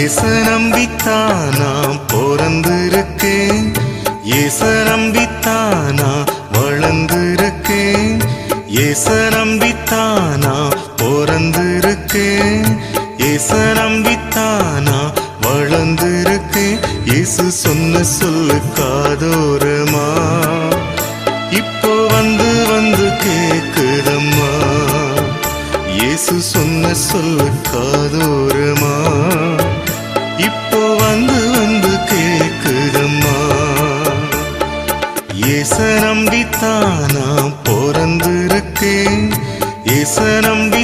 ஏச நம்பித்தானா பிறந்திருக்கேன். ஏச நம்பித்தானா வளர்ந்திருக்கேன். ஏச நம்பித்தானா பிறந்திருக்கேன். ஏச நம்பித்தானா வளர்ந்திருக்கேன். இயேசு சொன்ன சொல்லு காதோரமா. இப்போ வந்து வந்து கேக்குதம்மா. இயேசு சொன்ன சொல்லு காதோரமா. இயேச நம்பித்தான் நான் பிறந்திருக்கேன் இயேச நம்பி